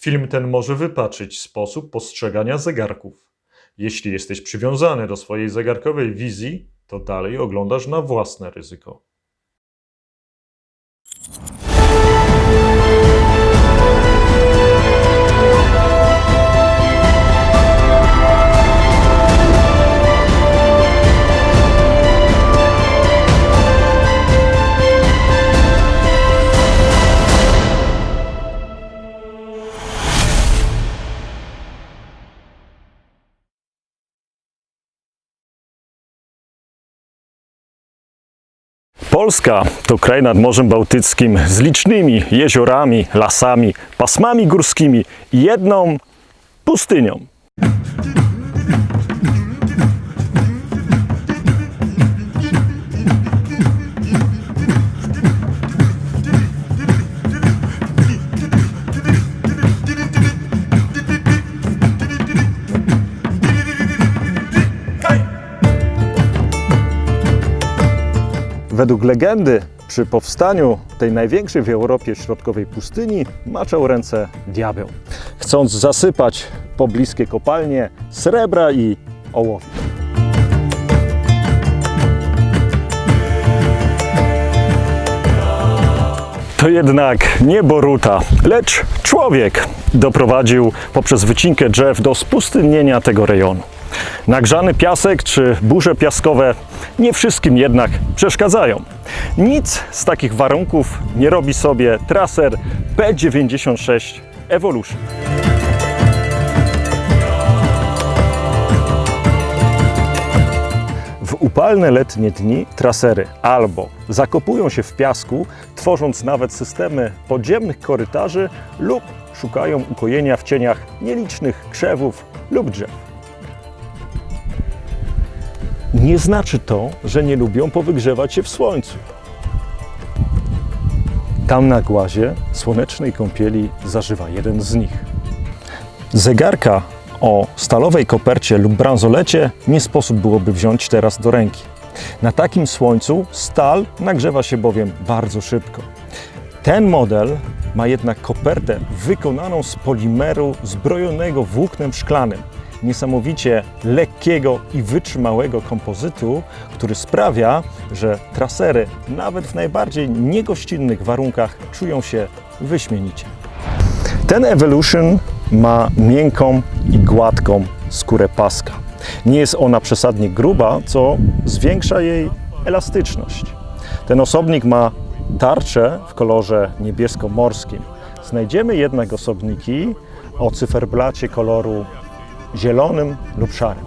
Film ten może wypaczyć sposób postrzegania zegarków. Jeśli jesteś przywiązany do swojej zegarkowej wizji, to dalej oglądasz na własne ryzyko. Polska to kraj nad Morzem Bałtyckim z licznymi jeziorami, lasami, pasmami górskimi i jedną pustynią. Według legendy przy powstaniu tej największej w Europie środkowej pustyni maczał ręce diabeł, chcąc zasypać pobliskie kopalnie srebra i ołowiu. To jednak nie Boruta, lecz człowiek doprowadził poprzez wycinkę drzew do spustynnienia tego rejonu. Nagrzany piasek czy burze piaskowe nie wszystkim jednak przeszkadzają. Nic z takich warunków nie robi sobie traser P96 Evolution. W upalne letnie dni trasery albo zakopują się w piasku, tworząc nawet systemy podziemnych korytarzy, lub szukają ukojenia w cieniach nielicznych krzewów lub drzew. Nie znaczy to, że nie lubią powygrzewać się w słońcu. Tam na głazie słonecznej kąpieli zażywa jeden z nich. Zegarka o stalowej kopercie lub bransolecie nie sposób byłoby wziąć teraz do ręki. Na takim słońcu stal nagrzewa się bowiem bardzo szybko. Ten model ma jednak kopertę wykonaną z polimeru zbrojonego włóknem szklanym, niesamowicie lekkiego i wytrzymałego kompozytu, który sprawia, że trasery nawet w najbardziej niegościnnych warunkach czują się wyśmienicie. Ten Evolution ma miękką i gładką skórę paska. Nie jest ona przesadnie gruba, co zwiększa jej elastyczność. Ten osobnik ma tarczę w kolorze niebiesko-morskim. Znajdziemy jednak osobniki o cyferblacie koloru zielonym lub szarym.